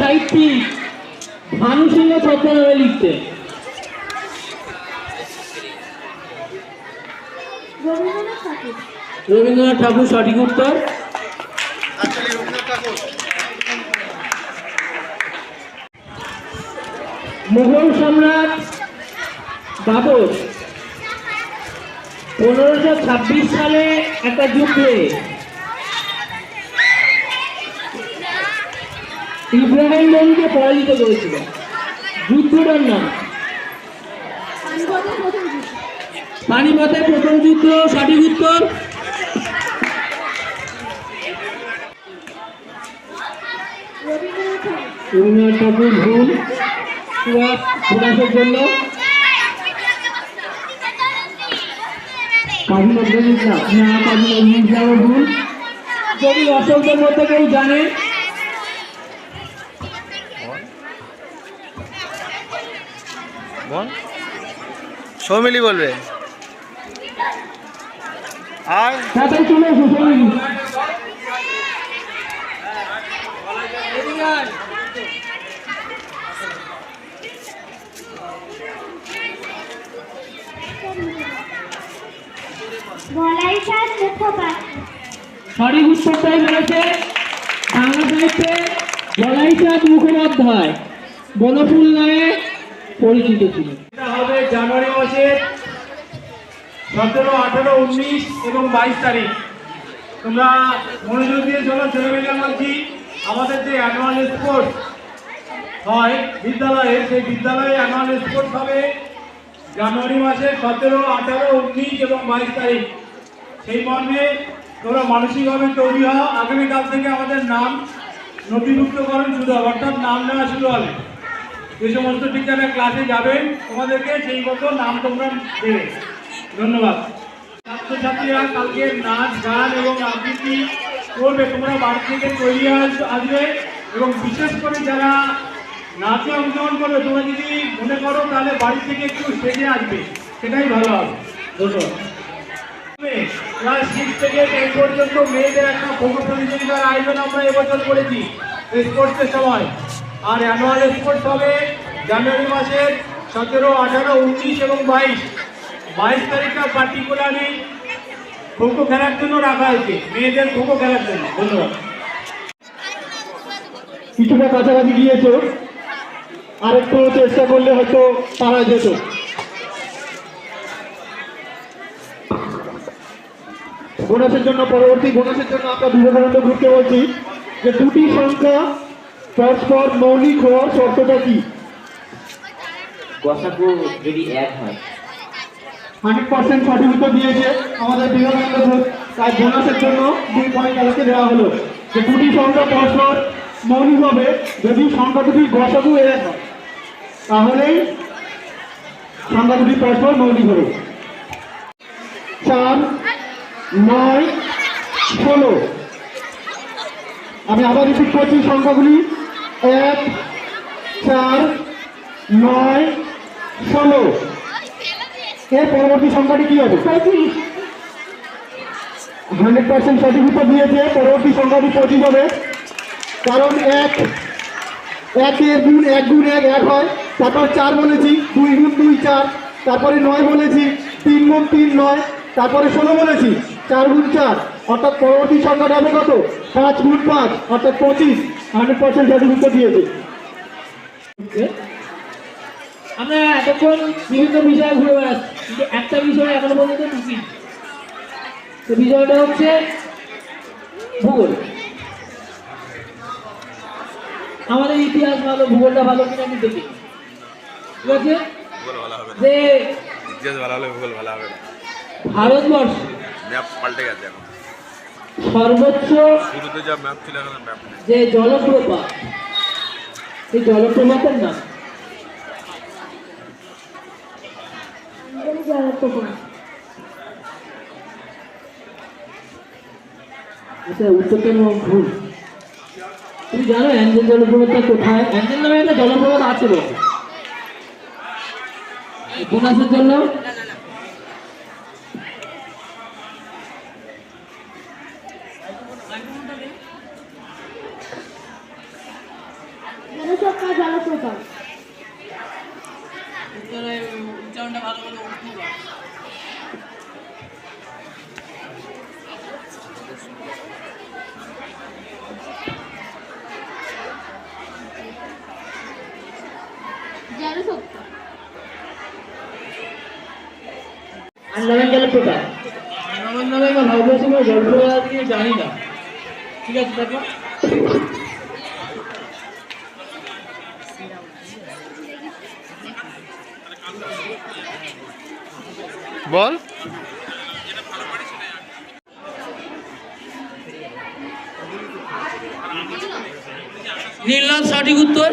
সাহিত্যিক ভানু সিংহ ছদ্মনামে লিখতেন। রবীন্দ্রনাথ ঠাকুর। সঠিক উত্তর? মুঘল সম্রাট বাবর পনেরোশো ছাব্বিশ সালে একটা যুদ্ধে ইব্রাহিম লোনকে পরাজিত করেছিল। যুদ্ধটার নাম। পানিপথের প্রথম যুদ্ধ, সঠিক উত্তর? রবীন্দ্রনাথ ঠাকুর ভুল। সুভাষ জন্য। কাজী না, কাজী ভুল। যদি দর্শকদের মধ্যে কেউ জানে বল। সৌমিলি বলবে। আর? চাঁদ সঠিক উত্তরটাই বলেছে বাংলা সাহিত্যে জলাইচাঁদ মুখোপাধ্যায়। বনফুল নামে পরিচিত ছিল। এটা হবে জানুয়ারি মাসের সতেরো, আঠেরো, উনিশ এবং বাইশ তারিখ। তোমরা মনোযোগ দিয়ে চলো ছেলেমেয়েরা বলছি, আমাদের যে অ্যানুয়াল স্পোর্টস হয় বিদ্যালয়ে সেই বিদ্যালয়ে অ্যানুয়াল স্পোর্টস হবে জানুয়ারি মাসের সতেরো, আঠারো, উনিশ এবং বাইশ তারিখ। সেই মর্মে তোমরা মানসিকভাবে তৈরি হও। আগামীকাল থেকে আমাদের নাম নথিভুক্তকরণ শুরু হবে, অর্থাৎ নাম নেওয়া শুরু হবে। যে সমস্ত টিচাররা ক্লাসে যাবেন, তোমাদেরকে সেই মতো নাম তোমরা দেবে। ধন্যবাদ। ছাত্রছাত্রীরা কালকে নাচ, গান এবং আবৃত্তি করবে। তোমরা বাড়ি থেকে তৈরি আস- আসবে এবং বিশেষ করে যারা নাচে অংশগ্রহণ করবে, তোমরা যদি মনে করো তাহলে বাড়ি থেকে একটু স্টেজে আসবে। সেটাই ভালো হবে। ধন্যবাদ। থেকে পর্যন্ত মেয়েদের একটা প্রতিযোগিতার আয়োজন আমরা এবছর করেছি। স্পোর্টসের সময়। আর অ্যানুয়াল স্পোর্টস হবে জানুয়ারি মাসের সতেরো, আঠারো, উনিশ এবং বাইশ। বাইশ তারিখটা পার্টিকুলারলি খোখো খেলার জন্য রাখা হয়েছে মেয়েদের খোখো খেলার জন্য। ধন্যবাদ। কিছুটা কাছাকাছি গিয়েছো। আরেকটু চেষ্টা করলে হয়তো পারা যেত। বোনাসের জন্য, পরবর্তী বোনাসের জন্য আমরা বিবেকানন্দ গ্রুপকে বলছি যে দুটি সংখ্যা পরস্পর মৌলিক হওয়ার শর্তটা কি? গসাগু যদি এক হয়। হান্ড্রেড পার্সেন্ট সঠিক উত্তর দিয়েছে আমাদের বিবেকানন্দ গ্রুপ তাই বোনাসের জন্য দুই পয়েন্ট তাদেরকে দেওয়া হলো। যে দুটি সংখ্যা পরস্পর মৌলিক হবে যদি সংখ্যা দুটি গসাগু এক তাহলেই সংখ্যা দুটি পরস্পর মৌলিক হবে। চার, নয়, ষোলো। আমি আবার রিপিট করছি, সংখ্যাগুলি এক, চার, নয় ষোলো এর পরবর্তী সংখ্যাটি কি হবে? পঁয়ত্রিশ হান্ড্রেড পার্সেন্ট উত্তর দিয়েছে, পরবর্তী সংখ্যাটি পঁচিশ হবে। কারণ এক, একের গুণ এক গুণ এক এক হয়, তারপর চার বলেছি, দুই গুণ দুই চার, তারপরে নয় বলেছি, তিন গুণ তিন নয়, তারপরে ষোলো বলেছি, চার গুণ চার, অর্থাৎ পরবর্তী সংখ্যাটা হবে কত? পাঁচ গুণ পাঁচ, অর্থাৎ পঁচিশ, হান্ড্রেড পার্সেন্ট সঠিক উত্তর দিয়েছে। আমরা এতক্ষণ বিভিন্ন বিষয়ে ঘুরে বেড়াচ্ছি কিন্তু একটা বিষয় এখনও পর্যন্ত ঢুকি তো বিষয়টা হচ্ছে ভূগোল। আমাদের ইতিহাস ভালো ভূগোলটা ভালো কিনা আমি দেখি। ঠিক আছে? যে ইতিহাস ভালো হলে ভূগোল ভালো হবে না। ভারতবর্ষ ম্যাপ পাল্টে গেছে এখন। সর্বোচ্চ শুরুতে যা ম্যাপ ছিল এখন ম্যাপ যে জলপ্রপাত সেই জলপ্রপাতের নাম। জলপ্রপাত আচ্ছা উত্তরটা ভুল। তুমি জানো অ্যাঞ্জেল জলপ্রপাতটা কোথায়? অ্যাঞ্জেল নামে একটা জলপ্রপাত আছে বলে বোনাসের জন্য? জলপ্রপাত উত্তরে উচ্চারণটা ভালো করে উর্দু বল। জলসত্তা আন্দামান জলপ্রপাত আন্দামান নামে বা ভারতবর্ষে কোনো জলপ্রপাত জানি না। ঠিক আছে দেখো বল। নীলনাথ সঠিক উত্তর?